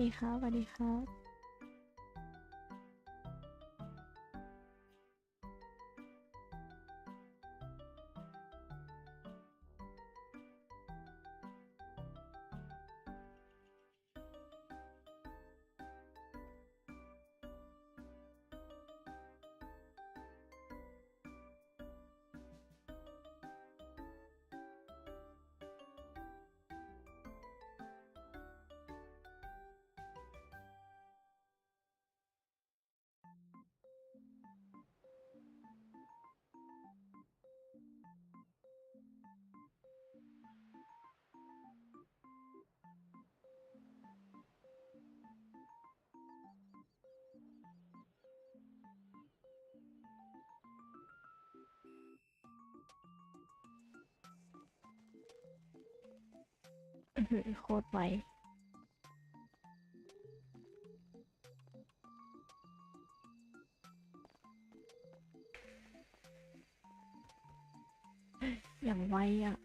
ดีครับสวัสดีครับ โคตรไวอย่างไวอะ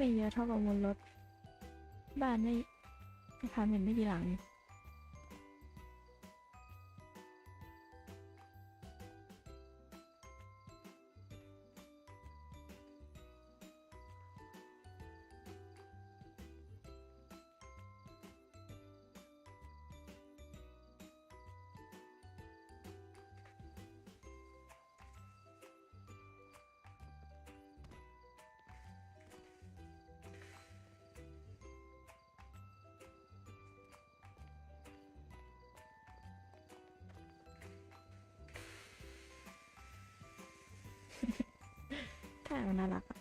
ไม่เยอะเท่ากับมูลรถ บ้านไม่อาคารเป็นไม่กี่หลัง ถ้า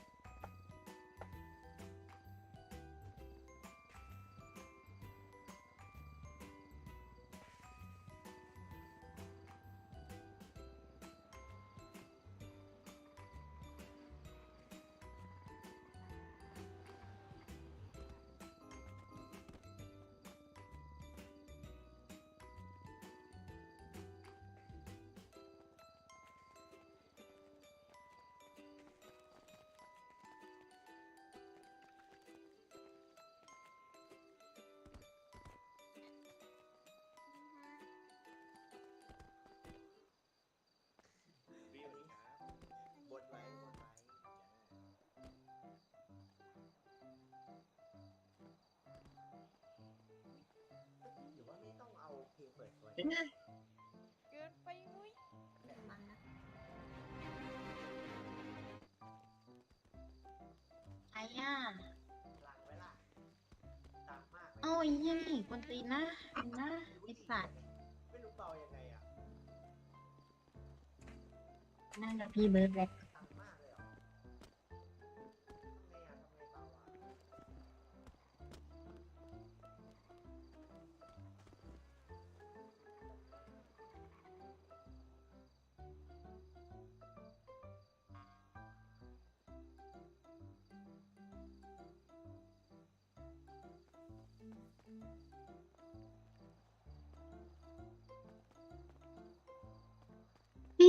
งเปิดตัวเกินไปมุ้ยไอ้ย่าหลังไว้ล่ะตามมากเลยเอาไอ้เหี้ยนี่คนตีนนะนะไอ้สัตว์ไม่รู้เบายังไงอะ นั่นกับพี่เบิร์ดแหล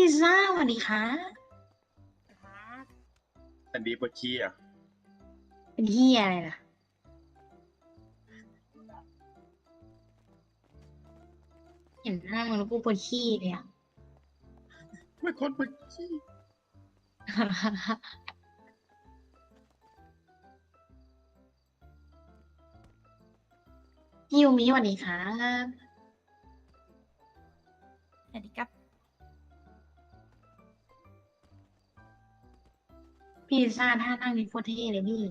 พี่ซ่าสวัสดีค่ะอันนี้ปวดขี้อะเป็นเหี้ยอะไรล่ะ เห็นหน้ามึงแล้วกูปวดขี้เลยอะ ไม่คนปวดขี้พี่ยูมิสวัสดีครับ สวัสดีครับ พี่ซ่าท่านั่งนี่โคตรเท่เลยพี่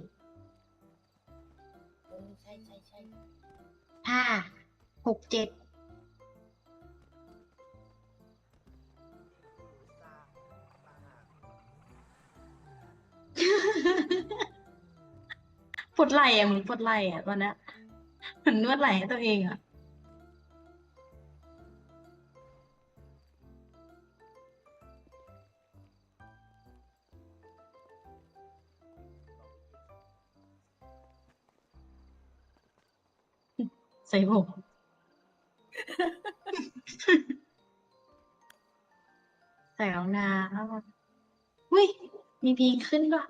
เออใช่ใช่ใช่ท่าหกเจ็ดปวดไหล่อะเหมือนปวดไหล่อะตอนเนี้ยเหมือนนวดไหล่ให้ตัวเองอะ ใส่ผมใส่รองเท้าอุ้ยมีเพลงขึ้นด้วย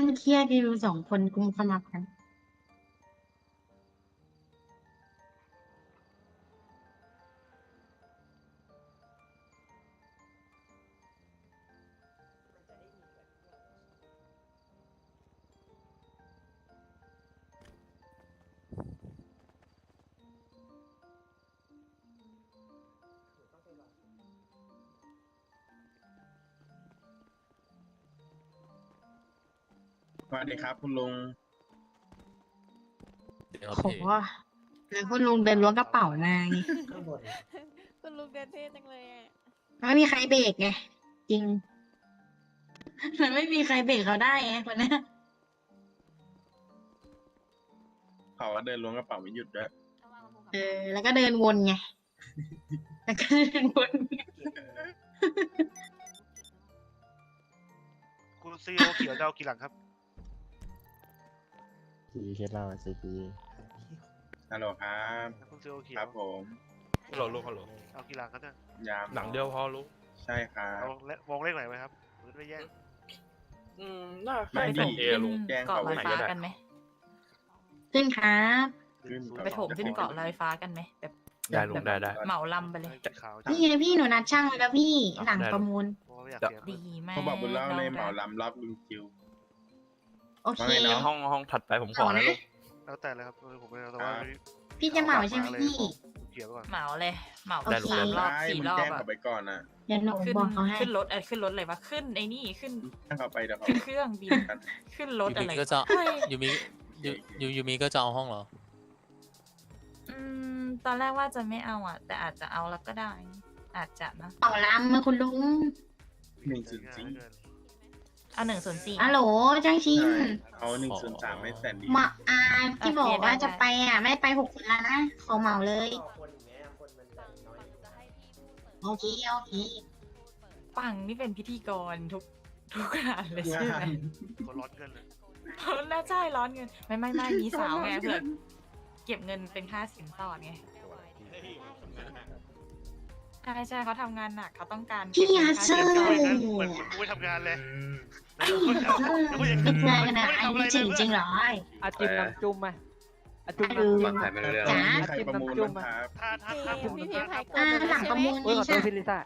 นั่งเครียดอยู่สองคนกุมขมับกันมัน สวัสดีครับ คุณลุงโหแล้วคุณลุงเดินล้วงกระเป๋ามาไงข้างบนคุณลุงเดินเท่จังเลยอะไม่มีใครเบรกไงจริง มันไม่มีใครเบรกเขาได้ไงคนเนี้ยเขาว่าเดินล้วงกระเป๋าไม่หยุดด้วยเออ แล้วก็เดินวนไง แล้วก็เดินวน คุณซีโอเขียวจะเอากี่หลังครับ ซีเคสเราซีพีฮัลโหลครับคุณซีโอเขียควรับผม ฮัลโหลลูกฮัลโหลเอากี่หลังครับเนี่ยยามหลังเดียวพอลูกใช่ครับเอาเลวงเลขไหนไหมครับหรือไม่แย่งอืมน่าไม่ไม่มีเอลุงแจ้งเกาะเขาลอยไว้ฟ้าได้กันไหมขึ้นครับ ขึ้นศูนย์ไปโถมขึ้นเกาะลอยฟ้ากันไหมแบบได้ลุงได้ได้ เหมาลำไปเลย สีขาวจ้ะนี่ไงพี่หนูนัดช่างไว้แล้วพี่อะหลังได้ประมูลเพราะว่าไม่อยากเสียดีมาก เขาบอกบุญเล่าในองเหมาลำรอบลุงจิว โอเคว่าไงน้องห้องห้องถัดไปผมขอเอานะนะลูกแล้วแต่เลยครับเออผมไม่เอาแต่ว่าครับพี่จะเหมาใช่ไหมพี่เขียวก่อนเหมาเลย เหมาโอเคสามรอบได้สี่มึงรอบแจ้งอะเขาไปก่อนนะเดี๋ยวหนูขึ้นบอกเขาให้ขึ้นรถเอ้ยขึ้นรถเลยวะขึ้นไอ้นี่ขึ้นแจ้งเขาไปเดี๋ยวเขาขึ้นเครื่องบินขึ้นรถยูอะมิไรก็จะเฮ้ยยูมิยูยูยูมิก็จะเอาห้องเหรออืมตอนแรกว่าจะไม่เอาอะ แต่อาจจะเอาแล้วก็ได้ อาจจะนะเป่าลำมาคุณลุงหนึ่งศูนย์สี่ เอาหนึ่งศูนย์สี่ฮัลโหลจ้างชินใช่เอาหนึ่งศูนย์สามไม่แสนดี เหมาอ่าที่บอกว่าจะไปอะ ไม่ไปหกคนแล้วนะ ขอเหมาเลย โอเคโอเค ปังนี่เป็นพิธีกรทุกทุกงานเลยใช่ไหมคนร้อนเงินเลย น่าใช่ร้อนเงิน ไม่ไม่ไม่มีสาวไงเผื่อเก็บเงินเป็นค่าสินสอดไงใช่ใช่เขาทำงานหนักเขาต้องการพี่เก็บอาเงินเซอค่าร์สินสอดเหมือนกูไม่ทำงานเลยพี่อาเซอร์เป็นไงกันนะอันนี้จริงจริงๆเหรออาจิมน้ำจุ่มไหมอาจุ่มเออน้ำจุ่มจ๋ามีใครประมูลบ้างครับถ้าถ้าถ้าผมพี่พิมพ์ให้กดอ่าเลยหลังประมูลเฮ้ยนี่ขอโทใช่ษพี่ลิซ่า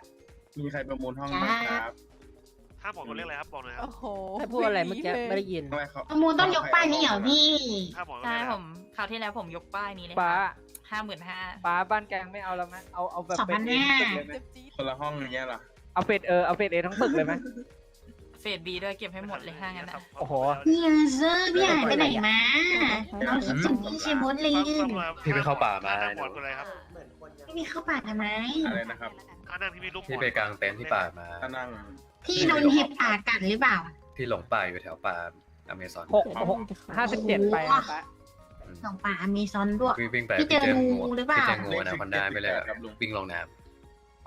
มีใครประมูลห้องบ้างครับถ้าบอกตัวเลขอะไรครับบอกหน่อยครับโอ้โหให้พูดอะไรเมื่อกี้ไม่ได้ยินอะไรเขาประมูลต้องยกป้ายนี้เหรอพี่ถ้าบอกตัวเลใช่ขอะไรผครับมคราวที่แล้วผมยกป้ายนี้เลยป้า ห้าหมื่นห้าป้าบ้านแกงไม่เอาแล้วไหมเอาเอาแบบสองเป็พันนเอห้า ทั้งตึกเลยไหมคนละห้องอย่างเงี้ยเหรอเอาเฟดเออเอาเฟดเอทั้งตึกเลยไหม เฟดบีด้วยเก็บให้หมดเลยห้างั้นนะ โอ้โห พี่อาเซอร์พี่หายไปไหนมาเราคิดถึงพี่ชิมดเลยพี่ไปเข้าป่ามา หมดอะไรครับพี่มีเข้าป่าทำไม อะไรนะครับถ้านั่งพี่มีลูกพี่ไปกลางเต็นท์ที่ป่ามา ถ้านั่ง พี่โดนเห็บป่ากัดหรือเปล่าพี่หลงป่าอยู่แถวป่าอเมซอน หกหกห้าสิบเจ็ดไปนะป้า หนองป่าอเมซอนด้วยพี่วิ่งไปพี่เจองูหรือเปล่า พี่เจองูนะคอนด้าไม่เลยอะวิ่งลงน้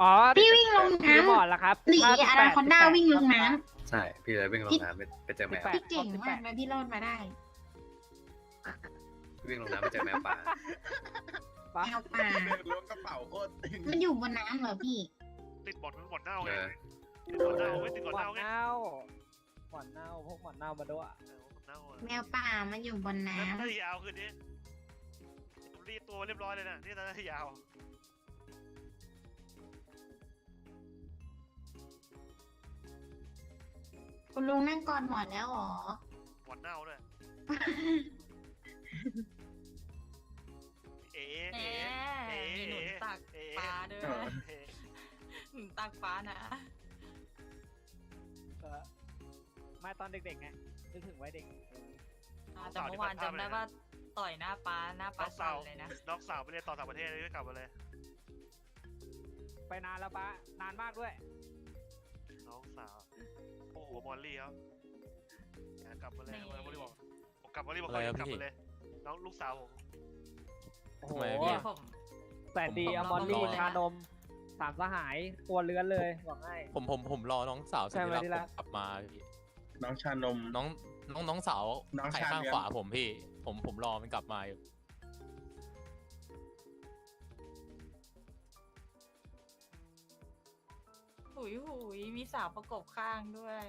อ๋อพี่วิ่งลงน้ำพี่บอกแล้วครับหนีอนาคอนด้าวิ่งลงน้ำใช่พี่เลยวิ่งลงน้ำไปไปเจอแมวำพี่เก่งมากเลยพี่รอดมาได้พี่วิ่งลงน้ำไปเจอแมวป่าป้าแมวป่าเดินล้วงกระเป๋าโคตรตึงมันอยู่บนน้ำเหรอพี่ ติดบอดมันบอดเน่าเอไงอติดบอดเน่าไม่ติดบอดหมอเน่านไงเน่าหมอนเน่าพวกหมอนเน่ามาด้วย เน่าแมวป่ามันอยู่บนน้แล้วถ้ายาวคืนนี้ผมรีดตัวเรียบร้อยเลยนะนี่ถ้ายาวำคุณลุงนั่งกอดหมอนแล้วเหรอบอดเน่าด้วยเอ๋แหมเอ๋มีหนุนตักเอ๋ปลาด้วยเอ๋หนุนตักปลานะ ไม่ตอนเด็กๆไงนึกถึงไว้เด็ก อ่าแต่เมื่อวานจำได้ว่าต่อยหน้าปลาหน้าปน้ลาองสั่สานวเลยนะน้องสาวไปเรียนต่อต่างประเทศเลยกลับมาเลยไปนานแล้วป้านานมากด้วยน้องสาวโอ้โหมอลลี่ครับอย่ากลับมาเลยนี่มอลลี่บอกผมกลับมอลลี่บอกอะไรเขาครับกลับพี่มาเลยน้องลูกสาวผมโอ้โหทำไมอะพี่เดี๋ยวผมแต่ดีผมอะมอลลี่ผมรอชานมสามสหายตัวเลื้อนเลยบอกให้ผมผมผมรอน้องสาวสุใช่ดไหมที่รักที่รักผมกลับมาพี่ น้องชานม น้องน้องน้องสาวน้องไข่ชาข้างเลี้ยง ขวาผมพี่ ผมผมรอมันกลับมาอยู่หุยหุยมีสาวประกบข้างด้วย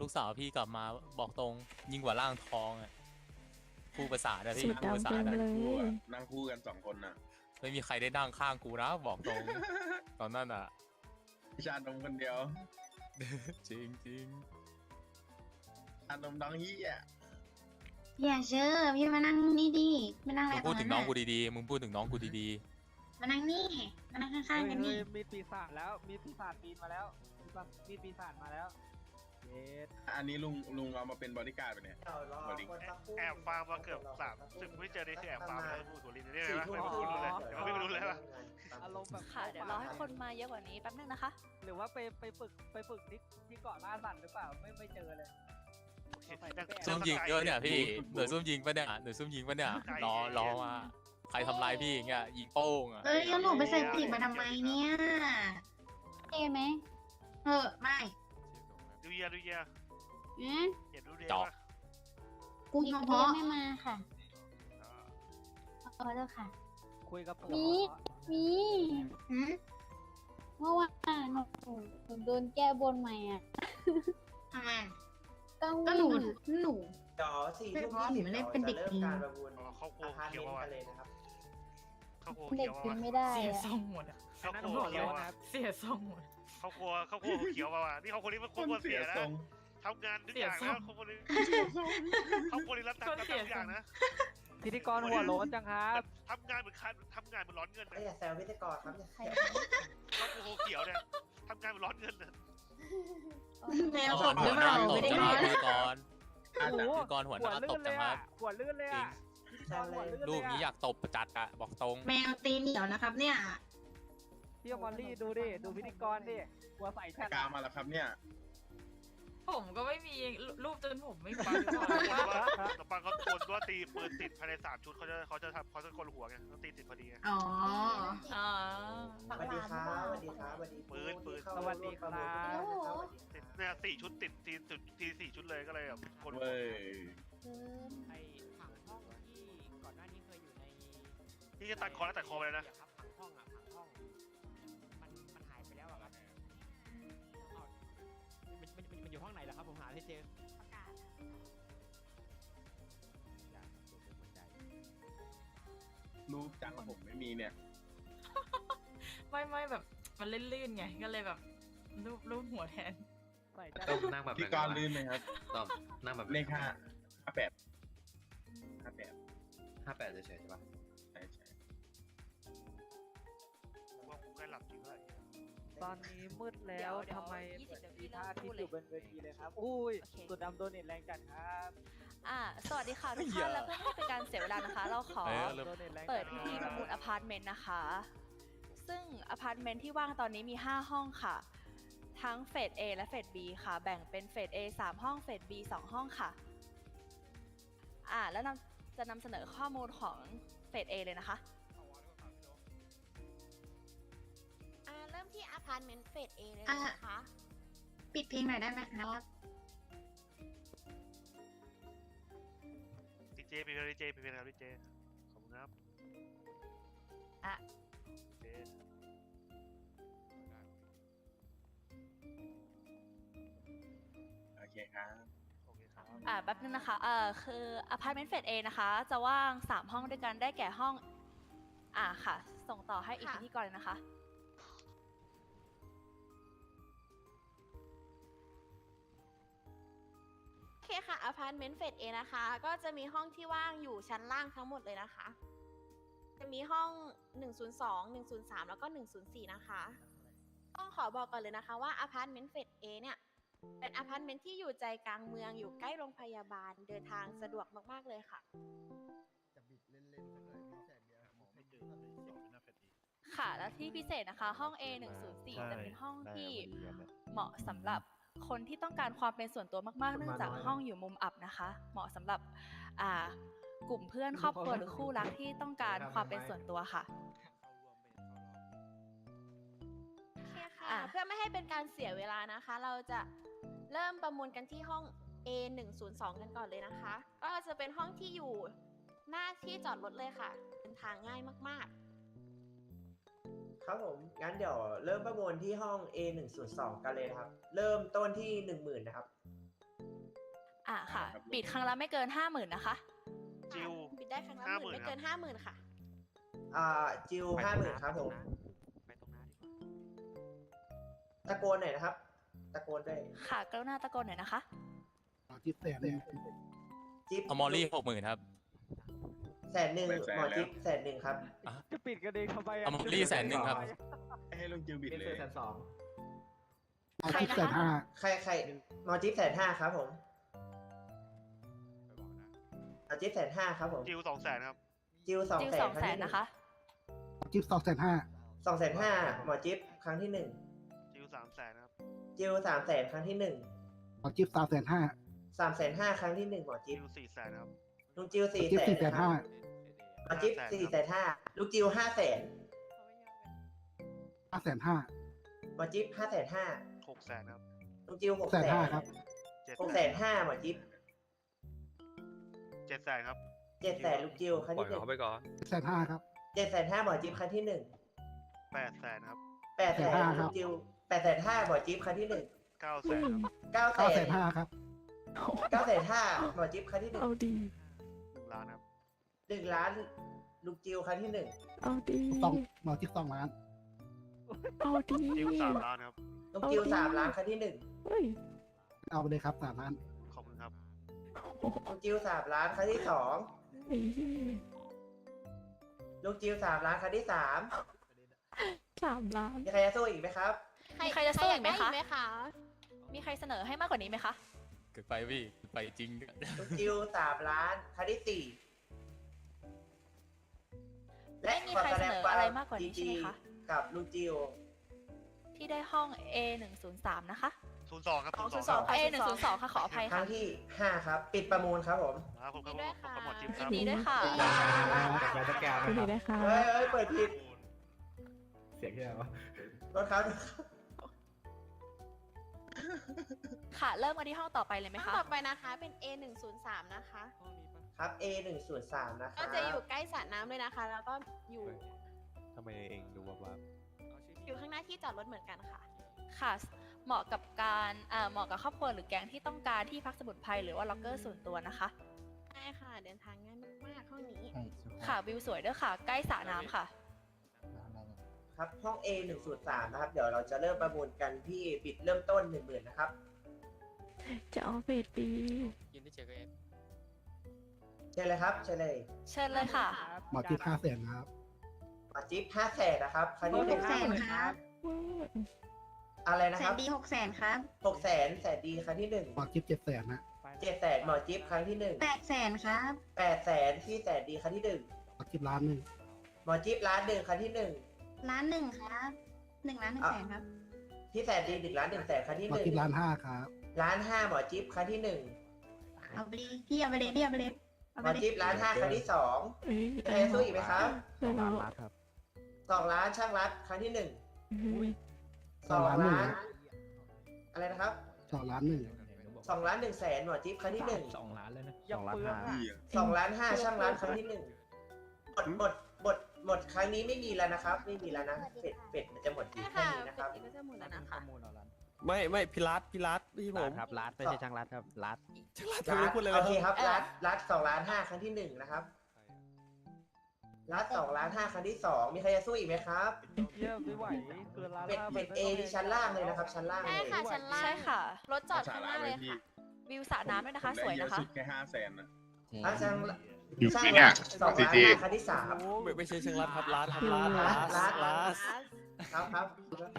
ลูกสาวพี่กลับมาบอกตรงยิ่งกว่าร่างทองอะ คู่ภาษาได้สีพี่คู่ภาดำษาเต็มได้เลยคู่อะนั่งคู่กันสองคนน่ะไม่มีใครได้นั่งข้างกูนะบอกตรง ตอนนั้นอะชานมคนเดียวจริงจริงชานมน้องเฮียอย่าเชื่อพี่มานั่งนี่ดิมานั่งมึอะไรงพูดถึงน้องกูดิดีๆมึงพูดถึงน้องกูดีมานั่งนี่มานั่งข้างๆกันเฮ้นี่ยมีปีศาจแล้ว มีปีศาจปีนมาแล้วมีปะมีปีศาจมาแล้วเย็ด อันนี้ลุงลุงเอามาเป็นบริการดไปเนี่ยบริแอบฟาร์มมาเกือบสามสึกไม่เจอนี่คือแอบฟาร์มแล้วพูดตัวลิ้นนี่เลยไหมไม่พูดรู้เลยเดี๋ยวไม่รู้เลยป่ะอารมณ์แบบค่ะ เดี๋ยวรอให้คนมาเยอะกว่านี้แป๊บนึงนะคะ หรือว่าไปไปฝึกไปฝึกที่ที่เกาะล่าสัตว์หรือเปล่าไม่ไม่เจอเลยซุ่มยิงด้วยเนี่ยพี่หน่วยซุ่มยิงปะเนี่ยหน่วยซุ่มยิงปะเนี่ยรอรอมาใครทำลายพี่อย่างเงี้ยยิงโป้งอะเอ้ยแล้วหนูไปใส่ปีกมาทำไมเนี่ยเอไหมเออไม่ดูเยียดูเยีย อืมเห็นดูเดียจอกป่ะกูอีกเฉคนพาะไม่มาค่ะอ่าเออเลิกค่ะ คุยกับผมมี มีหืมเมื่อวานหนูหนูโดนแก้บนใหม่อะทำไมต้องก็หนูวิ่งหนูเดี๋ยวสี่ไม่ทุ่มเพราะยี่หนูสิบไม่ได้เป็นเด็กจะเริ่มดีการประมูลอ๋อเข้าโคอาคารเขียวเมนป่ะกันเลยนะครับเข้าโคเด็เขีกยวกินป่ะไม่ได้เสียอะทรงหมดอะเข้านั่นโคบอกเขีแล้ยววป่ะนะครับเสียทรงหมดเข้าโคเข้าโคเขียวป่ะนี่เขาคนนี้มันคคนนควรเสีเสียยนะ ทรงทำงานทุกอย่างเสียนะทรงเขาคนนี้เขาคนนี้รับตังค์รับตังค์ทุกอย่างนะพิธีกรหัวโล้นจังครับทำงานเหมือนคันทำงานเหมือนร้อนเงินเอ้นะยอย่าแซวพิธีกรครับอย่าใครแซวเข้าโคเขียวเนี่ยทำงานเหมือนร้อนเงินนะแมวหัสวดหรือเปล่าตไม่บได้จังนคอรับนพิธีกรโอ้โหพิธีกรหัวหหัวน้าตลื่บนเลจัยงครัอะบหัวลื่นเลยอะพิธีกรหัวลื่นเลยลูกนี้อยากตบจัดอะบอกตรงแมวตีนเหนียวนะครับ เนี่ยพี่มอลลี่ดูดิดูพิธีกรดิหัวใส่แฉกกามาแล้วครับเนี่ย ผมก็ไม่มีรูปจนผมไม่ฟังขนมปังขนมปังเขาโกนว่าตีปืนติดภายในสามชุดเขาจะเขาจะทำเขาจะกลหัวไงต้องตีติดพอดีไงอ๋ออ๋อสวัสดีครับสวัสดีครับสวัสดีปืนปืนผู้ที่เข้าร่วมประมูลทุกท่านนะครับสวัสดีติดเนี่ยสี่ชุดติดตีจุดตีสี่ชุดเลยก็เลยแบบคนหัวเว้ยไอ้ผังห้องที่ก่อนหน้านี้เคยอยู่ในที่จะตัดคอแล้วตัดคอไปเลยนะครับผังห้องอะ อยู่ห้องไหนล่ะครับผมหาไม่เจอรูปจังผมไม่มีเนี่ย ไม่ไม่แบบมันลื่นๆไงก็เลยแบบรูปรูปหัวแทนใส่ใจต้องนั่งแบบไหนพี่กรณ์ลืมไหมครับต้อมนั่งแบบไหนเลขห้าห้าแปดห้าแปดห้าแปดเฉยๆใช่ปะ ตอนนี้มืดแล้วเดี๋ยวทำไมเดี๋ยวเหมือน20มีท่าที่พูดอเลย ยู่บนเวทีเลยครับ อุ้ยโอเคสุดดำโดนเน็ตแรงจัดครับอ่าสวัสดีค่ะทุกเหี้ท่ายนและเพื่อไม่ให้เป็นการเสียเวลานะคะ เราขอ เออเริ่ม โดนเน็ตแรงเปิดจัพิธีประมูลอพาร์ตเมนต์นะคะ ซึ่งอพาร์ตเมนต์ที่ว่างตอนนี้มี 5 ห้องค่ะ ทั้งเฟส A และเฟส B ค่ะ แบ่งเป็นเฟส A 3 ห้อง เฟส B 2 ห้องค่ะ อ่า แล้วนำจะนำเสนอข้อมูลของเฟส A เลยนะคะ ที่อพาร์ตเมนต์เฟสเอเลยอะนะคะ ปิดเพลงหน่อยได้ไหมครับดีเจพีพีดีเจพีพีครับดีเจขอบคุณครับอะเจโอเคครับ โอเคครับอ่าแป๊บนึงนะคะ เอ่อ คืออพาร์ตเมนต์เฟส A นะคะ จะว่าง 3 ห้องด้วยกันได้แก่ห้อง อ่าค่ะ ส่งต่อให้อีกค่ะ พิธีกรเลยนะคะ เคค่ะอพาร์ตเมนต์เฟสเอนะคะ ก็จะมีห้องที่ว่างอยู่ชั้นล่างทั้งหมดเลยนะคะ จะมีห้อง 102 103 แล้วก็ 104 นะคะ ต้องขอบอกก่อนเลยนะคะว่าอพาร์ตเมนต์เฟสเอเนี่ย เป็นอพาร์ตเมนต์ที่อยู่ใจกลางเมืองอยู่ใกล้โรงพยาบาลเดินทางสะดวกมากๆเลยค่ะ จะบิดเล่นๆสักหน่อยมีแสนเดียวหมอไม่เจอเลยสองหน้าแฟดอีค่ะ และที่พิเศษนะคะ ห้อง A 1 0 4จะเป็นห้องที่เหมาะสำหรับ คนที่ต้องการความเป็นส่วนตัวมากๆ เนื่องจากห้องอยู่มุมอับนะคะ เหมาะสำหรับอ่ากลุ่มเพื่อนครอบครัวหรือคู่รักที่ต้องการความเป็นส่วนตัวค่ะโอเคค่ะอะเพื่อไม่ให้เป็นการเสียเวลานะคะ เราจะเริ่มประมูลกันที่ห้อง A 1 0 2กันก่อนเลยนะคะ ก็จะเป็นห้องที่อยู่หน้าที่จอดรถเลยค่ะเดินทางง่ายมาก ครับผม งั้นเดี๋ยวเริ่มประมูลที่ห้อง A 1 0 2กันเลยนะครับ เริ่มต้นที่ 10,000นะครับ อ่าค่ะ ครับปิดครั้งละไม่เกิน50,000นะคะๆจิว บิดได้ครั้งละหมื่น50,000 ไม่เกินห้าหมื่นค่ะ อ่าจิว50,000ครับผม ไปตรงหน้าดีกว่าตะโกนหน่อยนะครับ ตะโกนด้วยค่ะกรุณาตะโกนหน่อยนะคะ จิ๊บเอามอลลี่หกหมื่นครับ แสนหนึ่งเป็นแสนหมอแล้วจิ๊บแสนหนึ่งครับจะ ปิดกันเองทำไมเอามอลลี่แสนหนึ่งครับ ให้ลุงจิวบิดเลยใครนะคะใครใครหมอจิ๊บแสนห้าครับผมหมอจิ๊บแสนห้าครับผมจิวสองแสนครับ จิวสองจิวแสสนองแสนนะคะ จิ๊บสองแสนห้าสองแสนห้าหมอจิ๊บครั้งที่หนึ่งจิวสามแสนครับ จิวสามแสนครั้งที่หนึ่งหมอจิ๊บสามแสนห้าสามแสนห้าครั้งที่หนึ่งหมอจิ๊จิบวสี่แสนครับ ลุงจิวสี่จิ๊บแสนสี่แสนห้า หมอจิ๊บสี่แสนห้า ลุงจิวห้าแสนห้าแสนห้าหมอจิ๊บห้าแสนห้าหกแสนครับลุงจิวหกแสแสนนห้าครับเจ็ดหกแสนห้าหมอจิ๊บเจ็ดแสนครับเจ็ดแสนลุงจิวครั้งปล่อยที่หนึ่งเขาไปก่อนแสนห้าครับเจ็ดแสนห้าหมอจิ๊บครั้งที่หนึ่งแปดแสนครับแปดแสนแปดห้าครัลุบงจิวแปดแสนห้าหมอจิ๊บครั้งที่หนึ่งเก้าแสนครับเก้าแสเก้าแสนนห้าครับเก้าแสนห้าหมอจิ๊บครั้งที่หนึ่งเอาดีหนึ่งล้านครับหนึ่งล้าน ลุงจิวครั้งที่หนึ่งเอาดีสองหมอจิ๊บสองล้านเอาดีจิวสามล้านครับลุงจิวสามล้านครั้งที่หนึ่งเฮ้ยเอาไปเลยครับสามล้านขอบคุณครับลุงจิวสามล้านครั้งที่สองไอ้เหี้ยลุงจิวสามล้านครั้งที่สามสามล้านมีใครจะสู้อีกไหมครับมีใครจะสู้อีกไหมคะใรยากด้คะมีใครเสนอให้มากกว่านี้ไหมคะเกิดไปพี่เกิดไปจริงด้วยลุงจิวสามล้านครั้งที่สี่ ไม่มีใครเสนออะไรมากกว่านี้ใช่ไหมคะ กับลุงจิวที่ได้ห้อง A 1 0 3นะคะ ศูนย์สองครับอ๋อศูนย์สอง02 A 1 0 2ค่ะขออภัยครั้ค่ะ งที่ห้าครับ ปิดประมูลครับผมครับผมครับยินดีด้วยผมค่ะขอบคุณหมอจิ๊บคยิรับนดีด้วยค่ะคุณดีได้ค่ะ เฮ้ยเฮ้ยเปิดผิดเสียงที่ไหนวะรถเขาค่ะ เริ่มกันที่ห้องต่อไปเลยไหมห้องคะ ต่อไปนะคะเป็น A 1 0 3นะคะ ครับ A หนึ่งศูนย์สามนะครัก็บจะอยู่ใกล้สระน้ำเลยนะคะ แล้วก็อยู่ทำไมเองดูว่าว่าอยู่ข้างหน้าที่จอดรถเหมือนกันค่ะ ค่ะ เหมาะกับการอ่าเหมาะกับครอบครัวหรือแก๊งที่ต้องการที่พักสมุนไพรหรือว่าล็อกเกอร์ส่วนตัวนะคะ ใช่ค่ะ เดินทางง่ายมากๆห้องนี้ค่ะ วิวสวยด้วยค่ะ ใกล้สระน้ำค่ะครับห้อง A หนึ่งศูนย์สามนะครับ เดี๋ยวเราจะเริ่มประมูลกันที่บิดเริ่มต้นหนึ่งหมื่นนะครับ จะเอาเฟดปียินที่เจอกันเอง เชิญเลยครับเชิญเลยเชิญเลยค่ะ หมอจิ๊บห้าแสนครับมาจิ๊บห้าแสนนะครับครั้งที่หนึ่งหกแสนครับอะไรนะแสครับนดีหกแสนครับหกแสนแสนดีครั้งที่หนึ่งหมอจิ๊บเจ็ดแสนนะเจ็ดแสนหมอจิ๊บครั้งที่หนึ่งแปดแสนครับแปดแสนที่แสนดีครั้งที่หนึ่งหมอจิ๊บล้านหนึ่งหมอจิ๊บล้านหนึ่งครั้งที่หนึ่งล้านหนึ่งครับหนึ่งล้านหนึ่งแสนครับที่แสนดีหนึ่งล้านหนึ่งแสนครั้งที่หมหอนึ่งจิ๊บล้านห้าครับล้านห้าหมอจิ๊บครั้งที่หนึ่งเอาไปเลยพี่เอาไปเลยพี่เอาไปเลยเอา หไปมอเลยจิ๊บล้านห้าครั้งที่สองเอ้ยมีใครจะสู้อีกไหมครับได้แล้วสองล้านช่างรัดครั้งที่หนึ่งเฮ้ยสองล้าน อะไรนะครับสองล้านหนึ่งสองล้านหนึ่งแสนหมอจิ๊บครั้งที่หนึ่งสองล้านเลยนะสองล้านห้าสองล้านห้าช่างรัดครั้งที่หนึ่งหมดหมดหมดหมดครั้งนี้ไม่มีแล้วนะครับ ไม่มีแล้วนะเป็ดเป็ดมันจะหมดอยู่ใช่แค่ค่ะนี้นะครับ เป็ดก็จะหมดแล้วนะคะไม่ไม่พี่รัฐพี่รัฐพี่ผมครับรัดไม่ใช่ช่างรัดครับรัดทำไมพูดเลยโอนะเคครับครับรัดรัดสองล้านห้าครั้งที่หนึ่งนะครับรัดสองล้านห้าครั้งที่สองมีใครจะสู้อีกไหมครับเยี่ยมไม่ไหวเกินล้านเป็ดเป็ดเอที่ชั้นล่างเลยนะครับ ชั้นล่างใช่เลยค่ะชั้นล่างใช่ค่ะ รถจอดข้างหน้าเลยค่ะ วิวสระน้ำด้วยนะคะ สวยนะคะ แค่ห้าแสนนะอะช่างอยู่ช่างที่เนี่ยสองล้าน CG ห้าครั้งที่สาม ไม่ไม่ใช่ช่างรัฐครับรัฐครับรัฐรัดรัดรัรัฐด ครับครับ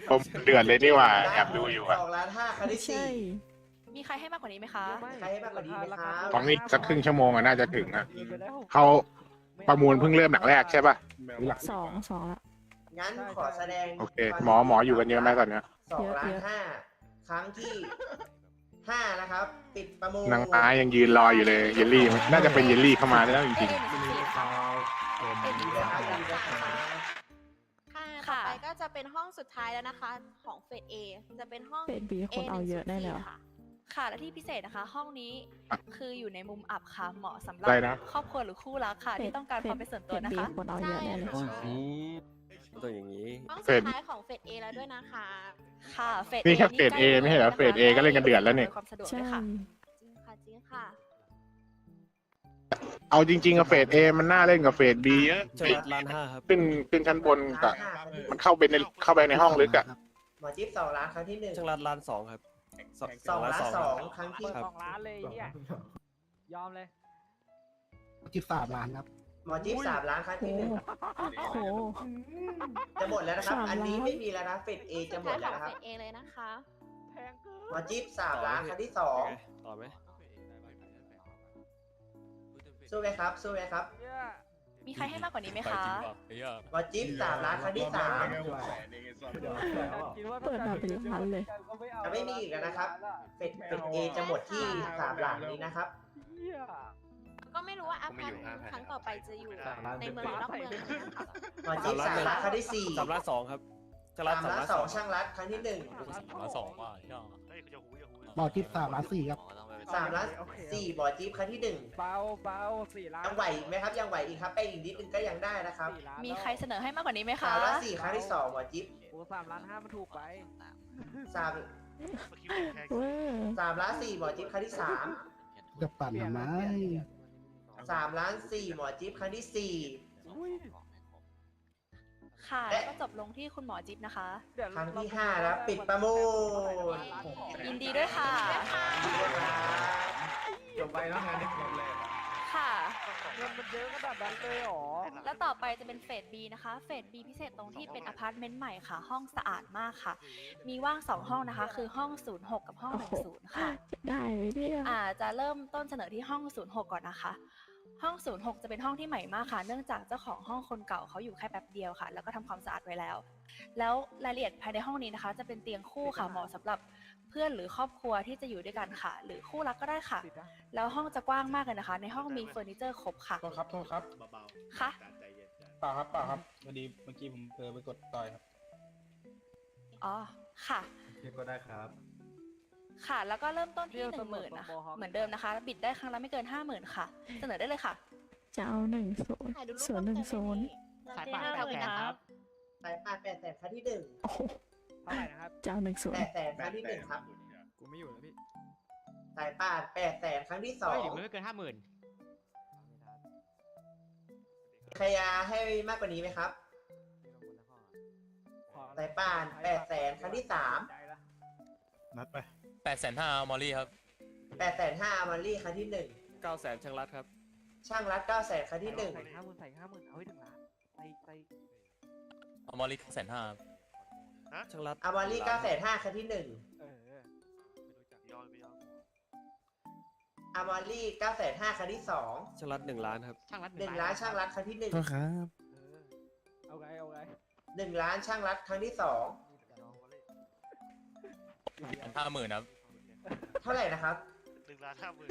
ผมเดือดเลยนี่หว่าแอบดูอยู่อะสองล้านห้าครั้งไม่ที่ใช่สี่มีใครให้มากกว่านี้ไหมคะ ใครให้มากกว่านี้ไหมครับตอนนี้สักครึ่งชั่วโมงอะน่าจะถึงอะเขาประมูลเพิ่งเริ่มหนักแรกใช่ป่ะหรือหลักสองสองละงั้นขอแสดงโอเค หมอหมออยู่กันเยอะไหมตอนเนี้ยสองล้านห้าครั้งที่ห้านะครับปิดประมูลนางไม้ยังยืนรออยู่เลยเยลลี่มันน่าจะเป็นเยลลี่เข้ามาแล้วจริง A จะเป็นห้องสุดท้ายแล้วนะคะ ของเฟส A จะเป็นห้องเฟดบีคนเอาเยอะได้แล้วค่ะ ค่ะ และที่พิเศษนะคะ ห้องนี้คืออยู่ในมุมอับค่ะ เหมาะสำหรัอะไรนะ ครอบครัวหรือคู่รักค่ะ ที่ต้องการความเป็นส่วนเฟตัวดนะบีคะคนเอาเยอะแน่เลยต้องอย่างนี้ ห้องเฟสุสดท้ายของเฟส A แล้วด้วยนะคะ ค่ะ เฟสนี่แค่เฟส A ไม่ใช่เหรอเฟส A ก็เล่นกันเดือดแล้วนี่ความสะดวกใช่ด้วยค่ะ จริงค่ะจริงค่ะๆ เอาจริงๆอะเฟสเอมันน่าเล่นกับเฟสบีเยอะช่างรัฐล้านห้าครับ ขึ้นขึ้นชั้นบนล้ากับนห้าครั้งที่มันเข้าไปในเข้าไปในห้องลึกอะหมอจิ๊บสองล้านครั้งที่หนึ่งช่างรัฐล้านสองครับสองล้านสองครั้งที่เปิดสองล้านเลยเนี่ยยอมเลยหมอจิ๊บสามล้านครับหมอจิ๊บสามล้านครั้งที่หนึ่งโอ้โหจะหมดแล้วนะครับสามล้านอันนี้ไม่มีแล้วนะเฟสเอจะหมดแล้วนะครับสุดท้ายของเฟส A เลยนะคะแพงเกินหมอจิ๊บสามล้านครั้งที่สองต่อไหม สู้ไหมครับ สู้ไหมครับมีใครให้มากกว่านี้ไหมไปคะจริงเปล่าไอ้เหี้ยบอจิ๊บสามล้านครั้งที่สามเปิดมาเป็นล้านเลย จะไม่มีอีกแล้วนะครับเป็ดเป็ดเอจะหมดที่สามหลังนี้นะครับก็ไม่รู้ว่าอพาร์ตเมนต์ครั้งต่อไปจะอยู่ในเมืองหรือนอกเมืองนะคะบอจิ๊บสามล้านครั้งที่สี่สามล้านสองครับช่างรัดสามสามล้านล้านสสอองงช่างรัดครั้งที่หนึ่งสามล้านสองว่าเหี้ยเฮ้ยจะหูจะหูบอจิ๊บสามล้านสี่ครับ สามล้านสี่บอจิ๊บครั้งที่หนึ่งเบาเบาสี่ล้านยังไหวอีกไหมครับยังไหวอีกครับไปอีกนิดนึงก็ยังได้นะครับสี่ล้านมีใครเสนอให้มากกว่านี้ไหมคะสามล้านสี่ครั้งที่สองบอจิ๊บโอ้สามล้านห้ามันถูกไปสามเว้ยสามล้านสี่บอจิ๊บครั้งที่สามจะปั่นทำไมสามล้านสี่หมอจิ๊บครั้งที่สี่ค่ะ แล้วก็จบลงที่คุณหมอจิ๊บนะคะครั้งที่ห้าแล้วปิดประมูล ยินดีด้วยค่ะจบ ไปแล้วงานนี้จบเลยค่ะ เงินมันเยอะขนาดนั้นเลยเหรอแล้วต่อไปจะเป็นเฟส B นะคะ เฟส B พิเศษตรงที่เป็นอพาร์ตเมนต์ใหม่ค่ะ ห้องสะอาดมากค่ะ มีว่าง 2 ห้องนะคะ คือห้อง 06 กับห้อง 10 ค่ะ ได้ไหมเนี่ย อ่าจะเริ่มต้นเสนอที่ห้อง 06 ก่อนนะคะ ห้อง 06 จะเป็นห้องที่ใหม่มากค่ะ เนื่องจากเจ้าของห้องคนเก่าเขาอยู่แค่แป๊บเดียวค่ะ แล้วก็ทำความสะอาดไว้แล้ว แล้วรายละเอียดภายในห้องนี้นะคะ จะเป็นเตียงคู่ค่ะเหมาะสำหรับ เพื่อนหรือครอบครัวที่จะอยู่ด้วยกันค่ะ หรือคู่รักก็ได้ค่ะ แล้วห้องจะกว้างมากเลยนะคะ ในห้องมีเฟอร์นิเจอร์ครบค่ะ โทษครับโทษครับค่ะเปล่าครับเปล่าครับพอดีเมื่อกี้ผมเผลอไปกดต่อยครับอ๋อค่ะ เรียกก็ได้ครับ ค่ะ แล้วก็เริ่มต้นที่เที่ยวหนึ่ตำงหรวจมื่นนะบอครับเหมือนเดิมนะคะบิดได้ครั้งละไม่เกินห้าหมื่นค่ะ เสนอได้เลยค่ะ จะเอาหนึ่งศูนย์ถ่ายดูรูปศูนย์หนึ่งศูนย์สายป่านแปดแสนครับสายป่านแปดแสนครั้งที่หนึ่งโอ้โหเท่าไหร่นะครับจะเอาหนึ่งศูนแปย์ดแสนครั้งที่หนึ่งครับกูไม่อยู่แล้วพี่สายป่านแปดแสนครั้งที่สอเฮ้ยงเดี๋ยวมันไม่เกินห้าหมื่นใครจะให้มากกว่านี้ไหมครับ สายป่านแปดแสนครั้งที่สามนัดไปแปดแสนห้ามอลลี่ครับแปดแสนห้ามารี่ครั้งที่หนึ่งเก้าแสนช่างรัดครับ ช่างรัดเก้าแสนครั้งที่หนึ่งใส่ห้าหมื่นใส่ห้าหมื่นเอาให้ถึงล้านใส่ใส่เอามอลลี่แสนห้า ช่างรัดอามารี่เก้าแสนห้าครั้งที่หนึ่งเออยอมไม่ยอมอามารี่เก้าแสนห้าครั้งที่สองช่างรัดหนึ่งล้านครับ ช่างรัดหนึ่งล้านช่างรัดครั้งที่หนึ่งโทษครับเออเอาไงเอาไงหนึ่งล้านช่างรัดครั้งที่สองห้าหมื่นครับเท่าไหร่นะครับ หนึ่งล้านห้าหมื่น